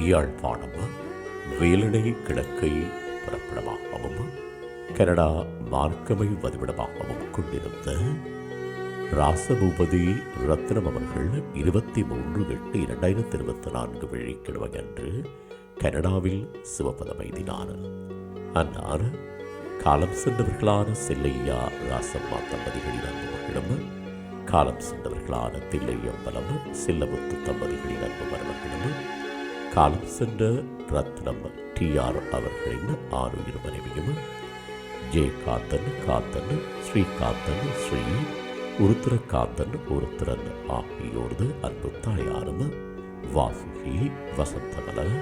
Yazhpanam Veladai கிழக்கை பிறப்பிடமாகவும் Canada மார்க்கமை வதிவிடமாகவும் கொண்டிருந்த ராசபூபதி ரத்னம் அவர்கள் இருபத்தி மூன்று எட்டு இரண்டாயிரத்தி இருபத்தி நான்கு வெள்ளிக்கிழமை அன்று கனடாவில் சிவபதம் எய்தினார் அன்னார் காலம் சென்றவர்களான செல்லையா ராசம்மா தம்பதிகளின் அன்பு காலம் சென்றவர்களான தில்லையம்பலம் செல்லமுத்து தம்பதிகளின் காலம் சென்ற ரத்னம் டி ஆர் அவர்களின் ஆறுயிர் மனைவியும் ஜே காத்தன் காத்தன் ஸ்ரீகாந்தன் ஸ்ரீ உருத்திரகாந்தன் உருத்திரன் ஆகியோரது அன்பு தாயாரும் வாசுகி வசந்தமலர்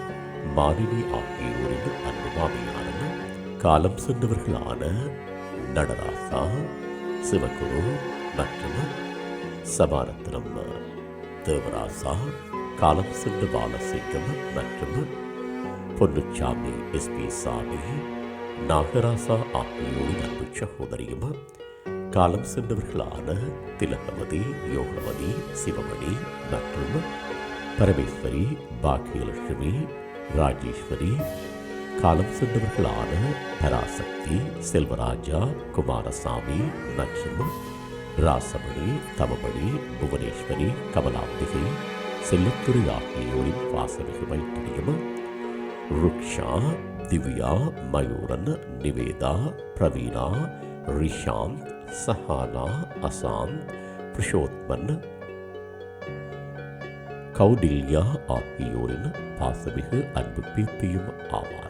மாலினி ஆகியோரின் அன்பு மாமியாரும் காலம் சென்றவர்களான நடராசா சிவகுரு மற்றும் சபாரத்னம் தேவராசா காலம் சென்று பாலசிங்கம் மற்றும் பொன்னுச்சாமி எஸ் பி சாமி நாகராசா ஆகியோரின் அன்பு சகோதரியும் காலம் சென்றவர்களான திலகவதி யோகவதி சிவமணி மற்றும் பரமேஸ்வரி பாக்கியலட்சுமி ராஜேஸ்வரி காலம் சென்றவர்களான பராசக்தி செல்வராஜா குமாரசாமி மற்றும் ராசமணி தவமணி புவனேஸ்வரி கமலாம்பிகை செல்லத்துறை ஆகியோரின் வாசனைகள் மைத்திரியும் ருக்ஷா திவ்யா மயூரன் நிவேதா பிரவீனா ரிஷாந்த் சஹானா அசாந்த் புருஷோத்மன் கௌடில்யா ஆகியோரின் பாசமிகு அன்பு பீத்தியும் ஆவார்.